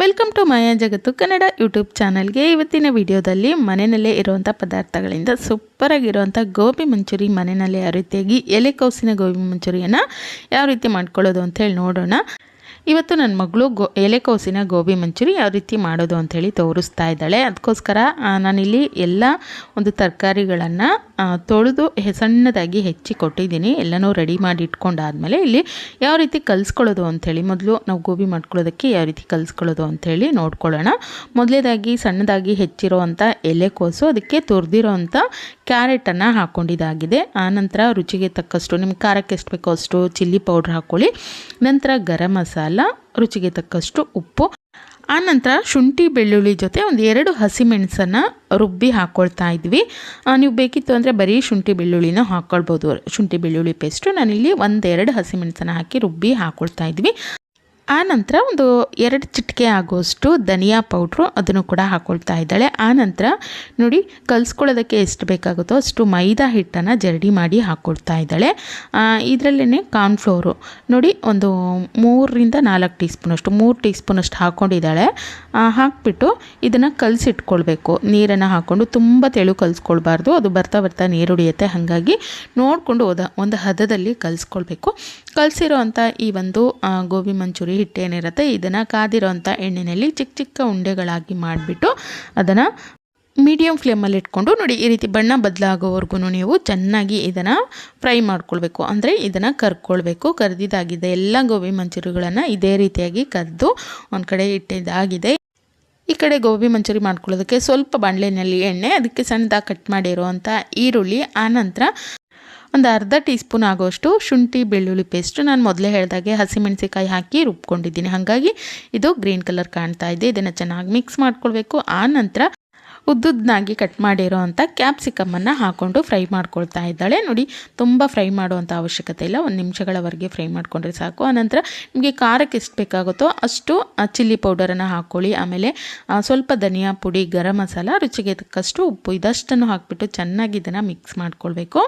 Welcome to ಮಾಯಾ ಜಗತ್ತು Kannada YouTube ಚಾನಲ್ಗೆ. ಇವತ್ತಿನ ವಿಡಿಯೋದಲ್ಲಿ ಮನೆಯಲ್ಲೇ ಇರುವಂಥ ಪದಾರ್ಥಗಳಿಂದ ಸೂಪರಾಗಿರುವಂಥ ಗೋಬಿ ಮಂಚೂರಿ ಮನೆಯಲ್ಲೇ ಯಾವ ರೀತಿಯಾಗಿ ಎಲೆಕೋಸಿನ ಗೋಬಿ ಮಂಚೂರಿಯನ್ನು ಯಾವ ರೀತಿ ಮಾಡ್ಕೊಳ್ಳೋದು ಅಂತ ಹೇಳಿ ನೋಡೋಣ. ಇವತ್ತು ನನ್ನ ಮಗಳು ಗೋ ಎಲೆಕೋಸಿನ ಗೋಬಿ ಮಂಚೂರಿ ಯಾವ ರೀತಿ ಮಾಡೋದು ಅಂಥೇಳಿ ತೋರಿಸ್ತಾ ಇದ್ದಾಳೆ. ಅದಕ್ಕೋಸ್ಕರ ನಾನಿಲ್ಲಿ ಎಲ್ಲ ಒಂದು ತರಕಾರಿಗಳನ್ನು ತೊಳೆದು ಸಣ್ಣದಾಗಿ ಹೆಚ್ಚಿ ಕೊಟ್ಟಿದ್ದೀನಿ. ಎಲ್ಲನೂ ರೆಡಿ ಮಾಡಿ ಇಟ್ಕೊಂಡಾದಮೇಲೆ ಇಲ್ಲಿ ಯಾವ ರೀತಿ ಕಲಿಸ್ಕೊಳ್ಳೋದು ಅಂಥೇಳಿ ಮೊದಲು ನಾವು ಗೋಬಿ ಮಾಡ್ಕೊಳ್ಳೋದಕ್ಕೆ ಯಾವ ರೀತಿ ಕಲಿಸ್ಕೊಳ್ಳೋದು ಅಂಥೇಳಿ ನೋಡ್ಕೊಳ್ಳೋಣ. ಮೊದಲೇದಾಗಿ ಸಣ್ಣದಾಗಿ ಹೆಚ್ಚಿರೋವಂಥ ಎಲೆಕೋಸು ಅದಕ್ಕೆ ತುರಿದಿರೋ ಅಂಥ ಕ್ಯಾರೆಟನ್ನು ಹಾಕ್ಕೊಂಡಿದ್ದಾಗಿದೆ ಆನಂತರ ರುಚಿಗೆ ತಕ್ಕಷ್ಟು, ನಿಮ್ಗೆ ಖಾರಕ್ಕೆ ಎಷ್ಟು ಬೇಕೋ ಅಷ್ಟು ಚಿಲ್ಲಿ ಪೌಡ್ರ್ ಹಾಕ್ಕೊಳ್ಳಿ. ನಂತರ ಗರಂ ಮಸಾಲ ರುಚಿಗೆ ತಕ್ಕಷ್ಟು ಉಪ್ಪು. ಆನಂತರ ಶುಂಠಿ ಬೆಳ್ಳುಳ್ಳಿ ಜೊತೆ ಒಂದು ಎರಡು ಹಸಿಮೆಣಸನ್ನು ರುಬ್ಬಿ ಹಾಕ್ಕೊಳ್ತಾ ಇದ್ವಿ. ನೀವು ಬೇಕಿತ್ತು ಅಂದರೆ ಬರೀ ಶುಂಠಿ ಬೆಳ್ಳುಳ್ಳಿನ ಹಾಕ್ಕೊಳ್ಬೋದು ಶುಂಠಿ ಬೆಳ್ಳುಳ್ಳಿ ಪೇಸ್ಟು ನಾನಿಲ್ಲಿ ಒಂದೆರಡು ಹಸಿಮೆಣಸನ್ನು ಹಾಕಿ ರುಬ್ಬಿ ಹಾಕ್ಕೊಳ್ತಾ ಇದ್ವಿ. ಆ ನಂತರ ಒಂದು ಎರಡು ಚಿಟಿಕೆ ಆಗೋಷ್ಟು ಧನಿಯಾ ಪೌಡ್ರು ಅದನ್ನು ಕೂಡ ಹಾಕ್ಕೊಳ್ತಾ ಇದ್ದಾಳೆ. ಆನಂತರ ನಂತರ ನೋಡಿ, ಕಲಿಸ್ಕೊಳ್ಳೋದಕ್ಕೆ ಎಷ್ಟು ಬೇಕಾಗುತ್ತೋ ಅಷ್ಟು ಮೈದಾ ಹಿಟ್ಟನ್ನು ಜರಡಿ ಮಾಡಿ ಹಾಕ್ಕೊಳ್ತಾ ಇದ್ದಾಳೆ. ಇದರಲ್ಲೇ ಕಾರ್ನ್ಫ್ಲೋರು. ನೋಡಿ, ಒಂದು ಮೂರರಿಂದ ನಾಲ್ಕು ಟೀ ಸ್ಪೂನಷ್ಟು ಮೂರು ಟೀ ಸ್ಪೂನಷ್ಟು ಹಾಕ್ಕೊಂಡಿದ್ದಾಳೆ ಹಾಕ್ಬಿಟ್ಟು ಇದನ್ನು ಕಲಸಿಟ್ಕೊಳ್ಬೇಕು. ನೀರನ್ನು ಹಾಕ್ಕೊಂಡು ತುಂಬ ತೆಳು ಕಲಿಸ್ಕೊಳ್ಬಾರ್ದು. ಅದು ಬರ್ತಾ ಬರ್ತಾ ನೀರುಡಿಯುತ್ತೆ ಹಾಗಾಗಿ ನೋಡಿಕೊಂಡು ಒಂದು ಹದದಲ್ಲಿ ಕಲಿಸ್ಕೊಳ್ಬೇಕು. ಕಲಸಿರೋ ಈ ಒಂದು ಗೋಬಿ ಮಂಚೂರಿ ಹಿಟ್ಟೇನಿರುತ್ತೆ, ಇದನ್ನು ಕಾದಿರೋಂಥ ಎಣ್ಣೆಯಲ್ಲಿ ಚಿಕ್ಕ ಚಿಕ್ಕ ಉಂಡೆಗಳಾಗಿ ಮಾಡಿಬಿಟ್ಟು ಅದನ್ನು ಮೀಡಿಯಮ್ ಫ್ಲೇಮಲ್ಲಿ ಇಟ್ಕೊಂಡು ನೋಡಿ, ಈ ರೀತಿ ಬಣ್ಣ ಬದಲಾಗೋವರೆಗೂ ನೀವು ಚೆನ್ನಾಗಿ ಇದನ್ನು ಫ್ರೈ ಮಾಡ್ಕೊಳ್ಬೇಕು. ಅಂದರೆ ಇದನ್ನು ಕರ್ಕೊಳ್ಬೇಕು. ಕರೆದಿದ್ದಾಗಿದೆ ಎಲ್ಲ ಗೋಬಿ ಮಂಚೂರಿಗಳನ್ನು ಇದೇ ರೀತಿಯಾಗಿ ಕರೆದು ಒಂದು ಕಡೆ ಇಟ್ಟಿದ್ದಾಗಿದೆ ಈ ಕಡೆ ಗೋಬಿ ಮಂಚೂರಿ ಮಾಡ್ಕೊಳ್ಳೋದಕ್ಕೆ ಸ್ವಲ್ಪ ಬಾಣಲೆಯಲ್ಲಿ ಎಣ್ಣೆ, ಅದಕ್ಕೆ ಸಣ್ಣದಾಗಿ ಕಟ್ ಮಾಡಿರುವಂಥ ಈರುಳ್ಳಿ, ಆನಂತರ ಒಂದು ಅರ್ಧ ಟೀ ಸ್ಪೂನ್ ಆಗೋಷ್ಟು ಶುಂಠಿ, ಬೆಳ್ಳುಳ್ಳಿ ಪೇಸ್ಟ್ ನಾನು ಮೊದಲೇ ಹೇಳಿದಾಗೆ ಹಸಿಮೆಣಸಿಕಾಯಿ ಹಾಕಿ ರುಬ್ಕೊಂಡಿದ್ದೀನಿ. ಹಾಗಾಗಿ ಇದು ಗ್ರೀನ್ ಕಲರ್ ಕಾಣ್ತಾ ಇದೆ. ಇದನ್ನು ಚೆನ್ನಾಗಿ ಮಿಕ್ಸ್ ಮಾಡ್ಕೊಳ್ಬೇಕು. ಆ ನಂತರ ಉದ್ದುದ್ದಾಗಿ ಕಟ್ ಮಾಡಿರೋ ಅಂಥ ಕ್ಯಾಪ್ಸಿಕಮ್ಮನ್ನು ಹಾಕ್ಕೊಂಡು ಫ್ರೈ ಮಾಡ್ಕೊಳ್ತಾ ಇದ್ದಾಳೆ. ನೋಡಿ, ತುಂಬ ಫ್ರೈ ಮಾಡುವಂಥ ಅವಶ್ಯಕತೆ ಇಲ್ಲ. ಒಂದು ನಿಮಿಷಗಳವರೆಗೆ ಫ್ರೈ ಮಾಡಿಕೊಂಡ್ರೆ ಸಾಕು. ಆನಂತರ ನಿಮಗೆ ಖಾರಕ್ಕೆ ಎಷ್ಟು ಬೇಕಾಗುತ್ತೋ ಅಷ್ಟು ಚಿಲ್ಲಿ ಪೌಡರನ್ನು ಹಾಕ್ಕೊಳ್ಳಿ ಆಮೇಲೆ ಸ್ವಲ್ಪ ಧನಿಯಾ ಪುಡಿ, ಗರಂ ಮಸಾಲ, ರುಚಿಗೆ ತಕ್ಕಷ್ಟು ಉಪ್ಪು, ಇದಷ್ಟನ್ನು ಹಾಕ್ಬಿಟ್ಟು ಚೆನ್ನಾಗಿ ಇದನ್ನು ಮಿಕ್ಸ್ ಮಾಡ್ಕೊಳ್ಬೇಕು.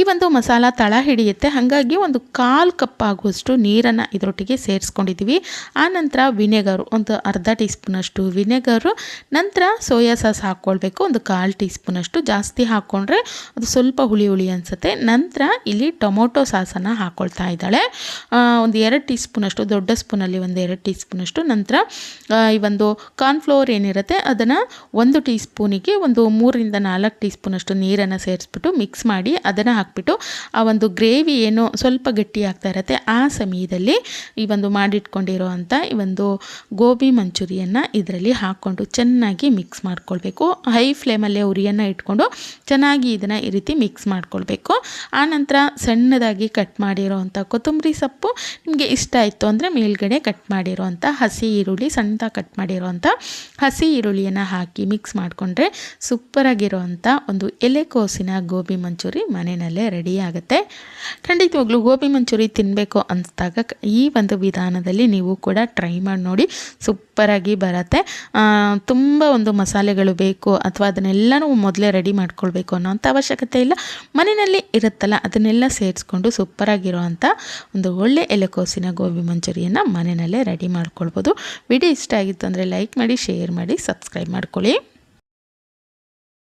ಈ ಒಂದು ಮಸಾಲ ತಳ ಹಿಡಿಯುತ್ತೆ. ಹಾಗಾಗಿ ಒಂದು ಕಾಲು ಕಪ್ ಆಗುವಷ್ಟು ನೀರನ್ನು ಇದರೊಟ್ಟಿಗೆ ಸೇರಿಸ್ಕೊಂಡಿದ್ದೀವಿ ಆನಂತರ ವಿನೆಗರು ಒಂದು ಅರ್ಧ ಟೀ ಸ್ಪೂನಷ್ಟು ವಿನೆಗರು, ನಂತರ ಸೋಯಾ ಸಾಸ್ ಹಾಕ್ಕೊಳ್ಬೇಕು. ಒಂದು ಕಾಲು ಟೀ ಸ್ಪೂನಷ್ಟು ಜಾಸ್ತಿ ಹಾಕ್ಕೊಂಡ್ರೆ ಅದು ಸ್ವಲ್ಪ ಹುಳಿ ಹುಳಿ ಅನಿಸುತ್ತೆ. ನಂತರ ಇಲ್ಲಿ ಟೊಮೊಟೊ ಸಾಸನ್ನು ಹಾಕ್ಕೊಳ್ತಾ ಇದ್ದಾಳೆ. ಒಂದು ಎರಡು ಟೀ ಸ್ಪೂನಷ್ಟು ದೊಡ್ಡ ಸ್ಪೂನಲ್ಲಿ ಒಂದು ಎರಡು ಟೀ ಸ್ಪೂನಷ್ಟು ನಂತರ ಈ ಒಂದು ಕಾರ್ನ್ಫ್ಲೋರ್ ಏನಿರುತ್ತೆ ಅದನ್ನು ಒಂದು ಟೀ ಸ್ಪೂನಿಗೆ ಒಂದು ಮೂರರಿಂದ ನಾಲ್ಕು ಟೀ ಸ್ಪೂನಷ್ಟು ನೀರನ್ನು ಸೇರಿಸ್ಬಿಟ್ಟು ಮಿಕ್ಸ್ ಮಾಡಿ ಅದನ್ನು ಹಾಕ್ಬಿಟ್ಟು ಆ ಒಂದು ಗ್ರೇವಿ ಏನು ಸ್ವಲ್ಪ ಗಟ್ಟಿ ಆಗ್ತಾ ಇರುತ್ತೆ, ಆ ಸಮಯದಲ್ಲಿ ಈ ಒಂದು ಮಾಡಿಟ್ಕೊಂಡಿರೋ ಅಂಥ ಈ ಒಂದು ಗೋಬಿ ಮಂಚೂರಿಯನ್ನು ಇದರಲ್ಲಿ ಹಾಕ್ಕೊಂಡು ಚೆನ್ನಾಗಿ ಮಿಕ್ಸ್ ಮಾಡ್ಕೊಳ್ಬೇಕು. ಹೈ ಫ್ಲೇಮಲ್ಲಿ ಉರಿಯನ್ನು ಇಟ್ಕೊಂಡು ಚೆನ್ನಾಗಿ ಇದನ್ನು ಈ ರೀತಿ ಮಿಕ್ಸ್ ಮಾಡ್ಕೊಳ್ಬೇಕು. ಆನಂತರ ಸಣ್ಣದಾಗಿ ಕಟ್ ಮಾಡಿರೋ ಅಂಥ ಕೊತ್ತಂಬರಿ ಸೊಪ್ಪು ನಿಮಗೆ ಇಷ್ಟ ಆಯಿತು ಅಂದರೆ ಮೇಲ್ಗಡೆ ಕಟ್ ಮಾಡಿರೋ ಅಂಥ ಹಸಿ ಈರುಳ್ಳಿ, ಸಣ್ಣದಾಗಿ ಕಟ್ ಮಾಡಿರೋ ಹಸಿ ಈರುಳ್ಳಿಯನ್ನು ಹಾಕಿ ಮಿಕ್ಸ್ ಮಾಡಿಕೊಂಡ್ರೆ ಸೂಪರಾಗಿರೋ ಅಂಥ ಒಂದು ಎಲೆಕೋಸಿನ ಗೋಬಿ ಮಂಚೂರಿ ಮನೆಯಲ್ಲಿ. ರೆಡಿ ಆಗುತ್ತೆ. ಖಂಡಿತವಾಗ್ಲೂ ಗೋಬಿ ಮಂಚೂರಿ ತಿನ್ನಬೇಕು ಅನಿಸ್ದಾಗ ಈ ಒಂದು ವಿಧಾನದಲ್ಲಿ ನೀವು ಕೂಡ ಟ್ರೈ ಮಾಡಿ ನೋಡಿ ಸೂಪರಾಗಿ ಬರುತ್ತೆ. ತುಂಬ ಒಂದು ಮಸಾಲೆಗಳು ಬೇಕು ಅಥವಾ ಅದನ್ನೆಲ್ಲನೂ ಮೊದಲೇ ರೆಡಿ ಮಾಡ್ಕೊಳ್ಬೇಕು ಅನ್ನೋಂಥ ಅವಶ್ಯಕತೆ ಇಲ್ಲ. ಮನೆಯಲ್ಲಿ ಇರುತ್ತಲ್ಲ, ಅದನ್ನೆಲ್ಲ ಸೇರಿಸ್ಕೊಂಡು ಸೂಪರಾಗಿರುವಂಥ ಒಂದು ಒಳ್ಳೆ ಎಲೆಕೋಸಿನ ಗೋಬಿ ಮಂಚೂರಿಯನ್ನು ಮನೆಯಲ್ಲೇ ರೆಡಿ ಮಾಡ್ಕೊಳ್ಬೋದು. ವಿಡಿಯೋ ಇಷ್ಟ ಆಗಿತ್ತು ಅಂದರೆ ಲೈಕ್ ಮಾಡಿ ಶೇರ್ ಮಾಡಿ ಸಬ್ಸ್ಕ್ರೈಬ್ ಮಾಡ್ಕೊಳ್ಳಿ.